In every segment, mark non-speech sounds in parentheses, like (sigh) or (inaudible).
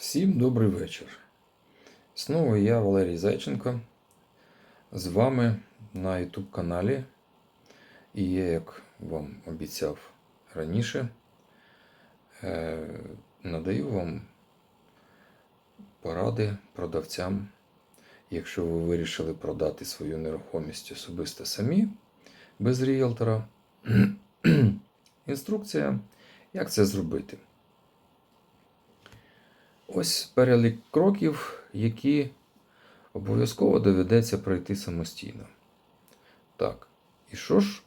Всім добрий вечір. Знову я, Валерій Зайченко, з вами на YouTube каналі. І я, як вам обіцяв раніше, е, надаю вам поради продавцям, якщо ви вирішили продати свою нерухомість особисто самі, без ріелтора. (clears throat) Інструкція, як це зробити. Ось перелік кроків, які обов'язково доведеться пройти самостійно. Так, і що ж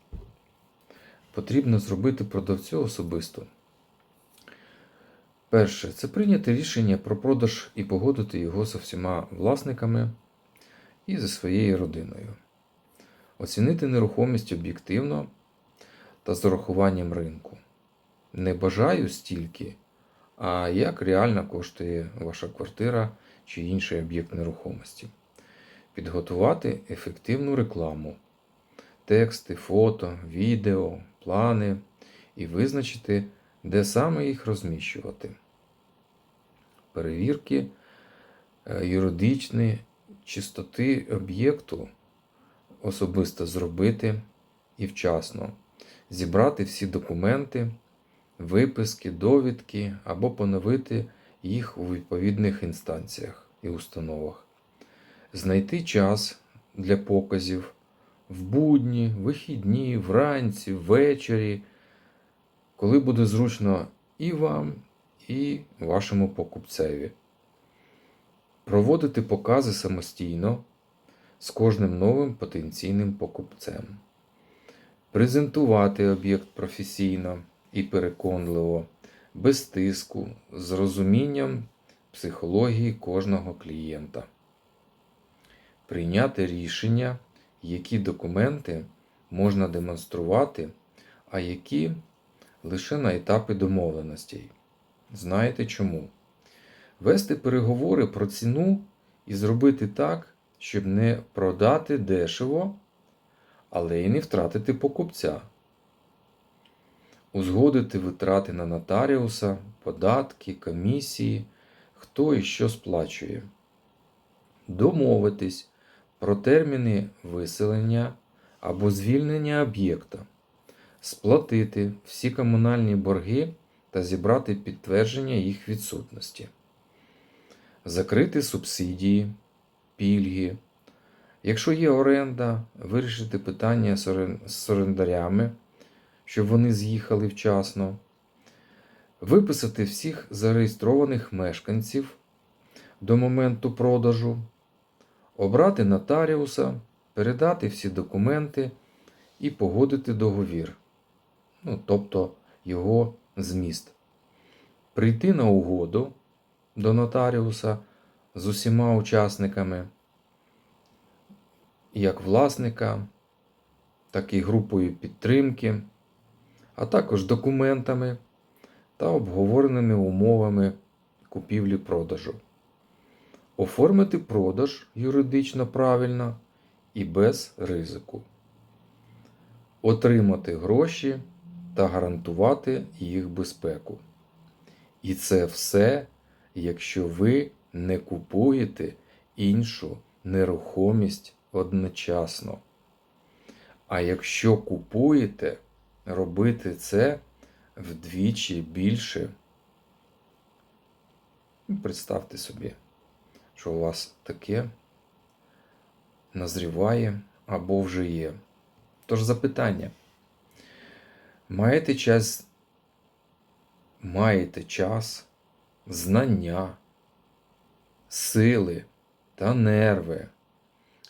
потрібно зробити продавцю особисто? Перше, це прийняти рішення про продаж і погодити його з всіма власниками і зі своєю родиною. Оцінити нерухомість об'єктивно та з урахуванням ринку. Не бажаю стільки а як реально коштує ваша квартира чи інший об'єкт нерухомості. Підготувати ефективну рекламу, тексти, фото, відео, плани і визначити, де саме їх розміщувати. Перевірки е, юридичної чистоти об'єкту особисто зробити і вчасно, зібрати всі документи виписки, довідки або поновити їх у відповідних інстанціях і установах, знайти час для показів в будні, вихідні, вранці, ввечері, коли буде зручно і вам, і вашому покупцеві. Проводити покази самостійно з кожним новим потенційним покупцем. Презентувати об'єкт професійно і переконливо, без тиску, з розумінням психології кожного клієнта. Прийняти рішення, які документи можна демонструвати, а які лише на етапі домовленостей. Знаєте чому? Вести переговори про ціну і зробити так, щоб не продати дешево, але й не втратити покупця узгодити витрати на нотаріуса, податки, комісії, хто і що сплачує, домовитись про терміни виселення або звільнення об'єкта, сплатити всі комунальні борги та зібрати підтвердження їх відсутності, закрити субсидії, пільги. Якщо є оренда, вирішити питання з орендарями щоб вони з'їхали вчасно, виписати всіх зареєстрованих мешканців до моменту продажу, обрати нотаріуса, передати всі документи і погодити договір, ну, тобто його зміст, прийти на угоду до нотаріуса з усіма учасниками, як власника, так і групою підтримки а також документами та обговореними умовами купівлі-продажу. Оформити продаж юридично правильно і без ризику. Отримати гроші та гарантувати їх безпеку. І це все, якщо ви не купуєте іншу нерухомість одночасно. А якщо купуєте, робити це вдвічі більше. Ну, представте собі, що у вас таке назріває або вже є. Тож запитання. Маєте час, маєте час, знання, сили та нерви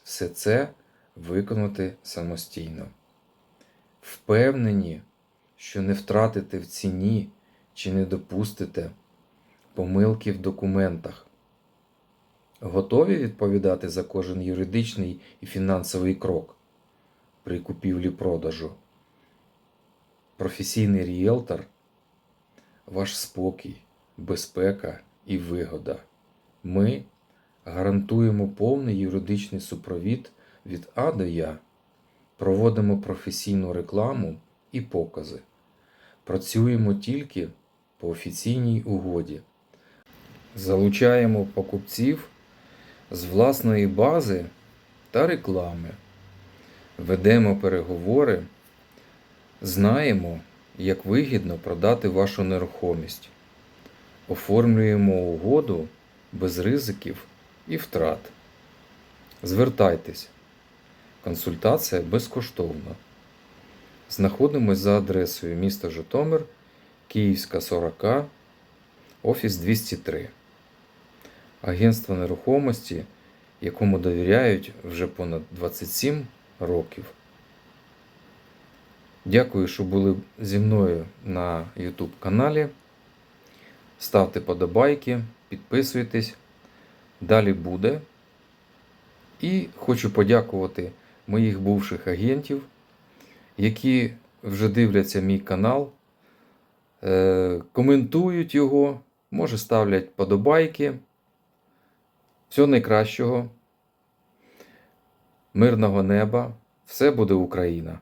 все це виконати самостійно впевнені, що не втратите в ціні чи не допустите помилки в документах. Готові відповідати за кожен юридичний і фінансовий крок при купівлі-продажу. Професійний ріелтор ваш спокій, безпека і вигода. Ми гарантуємо повний юридичний супровід від А до Я. Проводимо професійну рекламу і покази. Працюємо тільки по офіційній угоді. залучаємо покупців з власної бази та реклами, ведемо переговори, знаємо, як вигідно продати вашу нерухомість, оформлюємо угоду без ризиків і втрат. Звертайтесь. Консультація безкоштовна. Знаходимось за адресою міста Житомир, Київська 40, офіс 203. Агентство нерухомості, якому довіряють вже понад 27 років. Дякую, що були зі мною на YouTube каналі. Ставте подобайки, підписуйтесь. Далі буде. І хочу подякувати моїх бувших агентів, які вже дивляться мій канал, е, коментують його, може ставлять подобайки. Всього найкращого, мирного неба, все буде Україна!